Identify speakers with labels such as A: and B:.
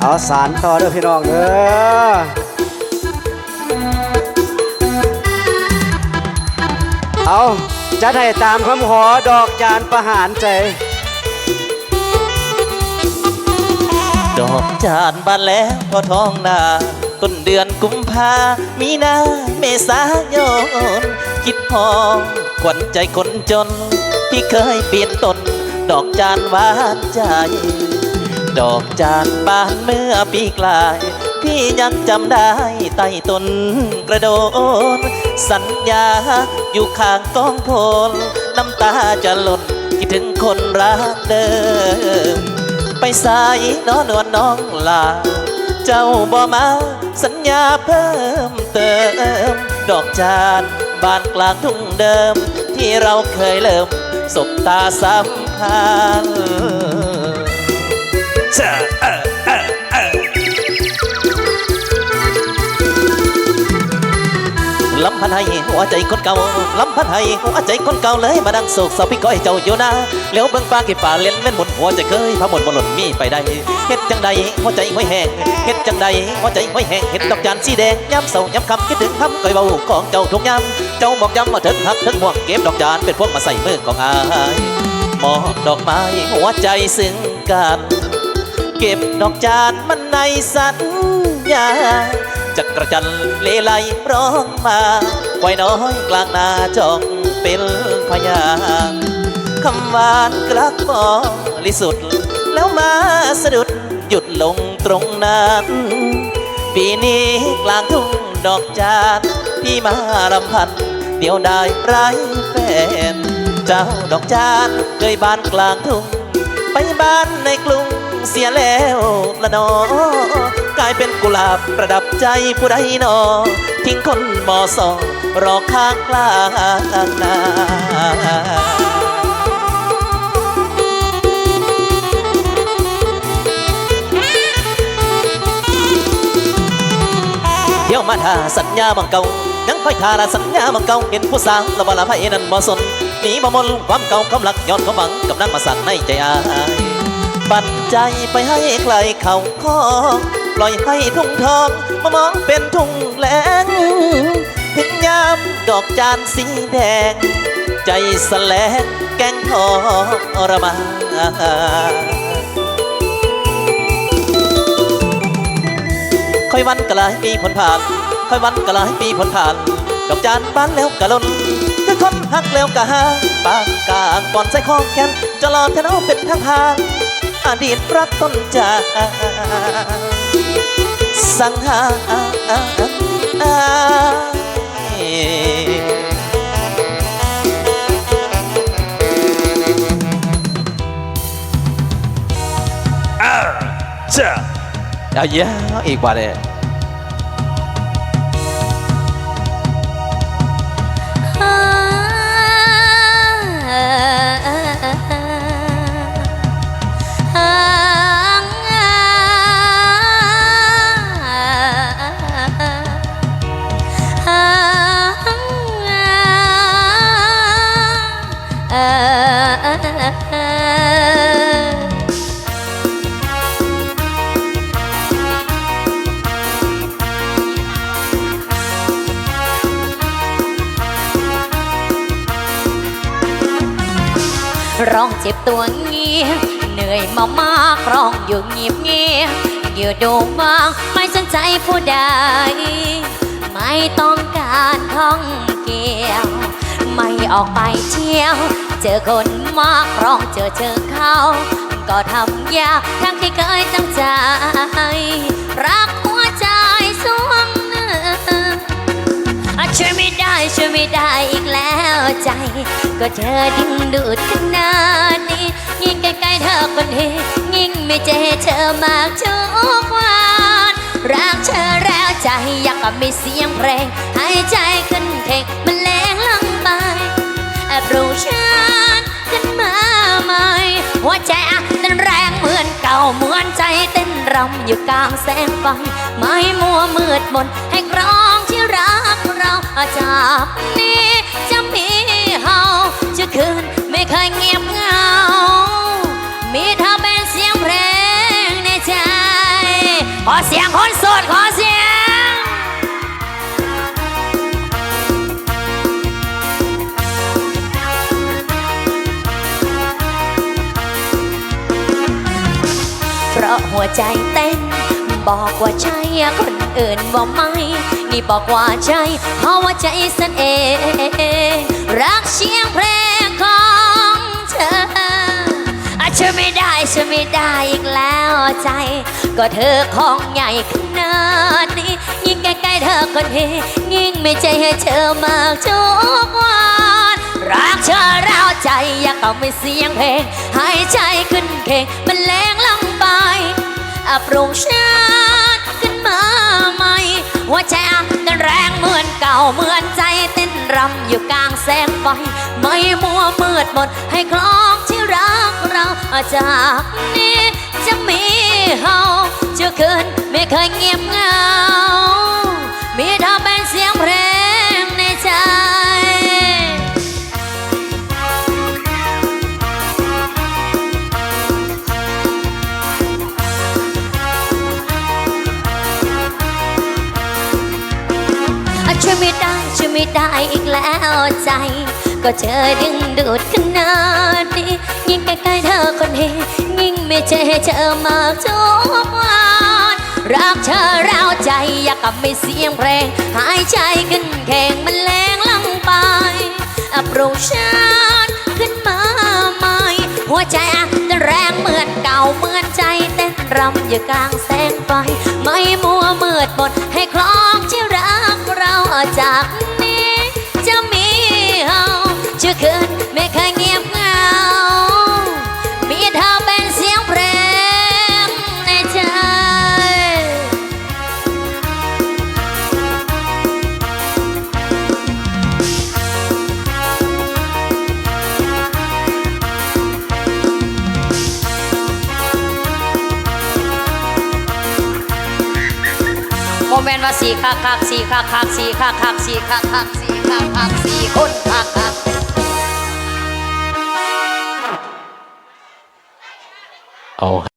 A: เอาสารต่อเด้อพี่น้องเด้อเอาจัดให้ตามคำขอดอกจานประหารใจ
B: ดอกจานบานแล้วพอท้องนาต้นเดือนกุมภามีนาเมษายน คิดพองขวัญใจคนจน ที่เคยเปลี่ยนตน ดอกจานหวานใจ ดอกจานบานเมื่อปีกลาย พี่ยังจำได้ใต้ต้นกระโดน สัญญาอยู่ข้างกองโพล น้ำตาจะหล่นคิดถึงคนรักเดิม ไปสายน้อนวลน้องลา เจ้าบ่มาสัญญาเพิ่มเติม ดอกจานบานกลางทุ่งเดิม ที่เราเคยเริ่มสบตาสัมพันธ์ เจ้าเอ่อเออเออลำพันให้หัวใจคนเก่าลำพันให้หัวใจคนเก่าเลยมาดังโศกเศร้าพี่ก้อยเจ้าอยู่นะเลี้ยวเบิ่งฟ้ากี่ป่าเล่นเล่นหมุนหัวใจเคยพาหมุนบอลหล่นมีไปได้เฮ็ดจังใดหัวใจห้อยแห้งเฮ็ดจังใดหัวใจห้อยแห้งเฮ็ดดอกจานสีแดงย้ำเศร้าย้ำคำคิดถึงคำก้อยเบาของเจ้าทุกย้ำเจ้าบอกย้ำมาถึงหักถึงห่วงเก็บดอกจานเป็นพวงมาใส่มือของอายมอบดอกไม้หัวใจซึ้งกัน เก็บดอกจานมันในสัญญาจักระจันเลไลร้องมาไว้น้อยกลางนาจองเป็นพยานคำหวานกลักบริสุทธิ์แล้วมาสะดุดหยุดลงตรงนั้นปีนี้กลางทุ่งดอกจานพี่มารำพัน เดียวได้ไรแฟน เจ้าดอกจานเคยบานกลางทุ่งไปบ้านในกรุง เสียแล้วละนอกลายเป็นกุหลาบประดับใจผู้ใดนอ ทิ้งคนมอสองรอข้างกลางนาเดี๋ยวมาทาสัญญาบังเก่ายังคอยทาละสัญญาบังเก่าเห็นผู้สาวละบลาไพ่นั้นบ่สนหนีบ่มนความเก่าความหลักย้อนความหวังกำลังมาสั่งในใจอาย ปัดใจไปให้ใครเขาคองปล่อยให้ทุ่งทองมามองเป็นทุ่งแหลงถึงยามดอกจานสีแดง ใจสลงแกงทอรมาค่อยวันกลายปีผลผ่าน ค่อยวันกลายปีผลผ่าน ดอกจานบ้านแล้วกะลนคือคนหักแล้วกะหาปากกลางก่อนใส่ข้อแขนจะรอเทนเอาเป็นทหาร อดีตรักต้นจานสังหารจ้าเอาเยอะอีกว่าเลย
C: ร้องเจ็บตัวเงียเหนื่อยมามากร้องอยู่เงียบเงียบอยู่ดูบ้างไม่สนใจผู้ใดไม่ต้องการท่องเกี่ยว ไม่ออกไปเที่ยว เจอคนมากร้องเจอเจอเขาก็ทำยากทั้งที่เคยตั้งใจ รักหัวใจสวง ช่วยไม่ได้ช่วยไม่ได้อีกแล้วใจ ก็เธอดึงดูดขนาดนี้ ยิ่งใกล้ๆเธอคนนี้ยิ่งไม่เจอเธอมากทุกวันรักเธอแล้วใจอยากกับมีเสียงเพลงให้ใจขึ้นเพลงมันแรงลงไปแอบรู้ฉันขึ้นมาใหม่หัวใจอะเต้นแรงเหมือนเก่าเหมือนใจเต้นรำอยู่กลางแสงไฟไม่มัวมืดมนให้กรองที่รักเรา จากนี้จะมีเฮาจะคืนไม่เคยเงียบเหงา มีเธอเป็นเสียงเพลงในใจ ขอเสียงคนโสดขอเสียง เพราะหัวใจเต้น บอกว่าใช่คนอื่นว่าไม่ นี่บอกว่าใช่เพราะว่าใจสันเอง รักเสียงเพลงของเธออาจจะไม่ได้ฉันไม่ได้อีกแล้วใจ ก็เธอของใหญ่ขนาดนี้ ยิ่งใกล้ๆเธอคนนี้ยิ่งไม่ใจให้เธอมากทุกวันรักเธอเราใจอยากเอาไม่เสียงเพลงให้ใจขึ้นเข่งมันแรงลงไปอับป หัวใจอะเต้นแรงเหมือนเก่าเหมือนใจเต้นรำอยู่กลางแสงไฟไม่มัวมืดมนให้คล้องที่รักเราจากนี้จะมีเฮาจะคืนไม่เคยเงียบเหงามีเธอเป็น ช่วยไม่ได้ช่วยไม่ได้อีกแล้วใจ ก็เธอดึงดูดขนาดนี้ยิ่งใกล้ๆเธอคนนี้ยิ่งไม่เจอเธอมากทุกวันรักเธอเราใจอยากกับไม่เสียงเพลง หายใจขึ้นแข่งมันแรงลังไปอปรุงฉันขึ้นมาใหม่หัวใจอะเต้นแรงเหมือนเก่าเหมือนใจเต้นรำอยู่กลางแสงไฟไม่มัวมืดมน จากนี้จะมีเฮาจะคืนไม่เค โมเมนว่าสี่คักคักสี่คักคักสี่คักคักสี่คักคักสี่คักคักสี่คนคักคัก
B: เอา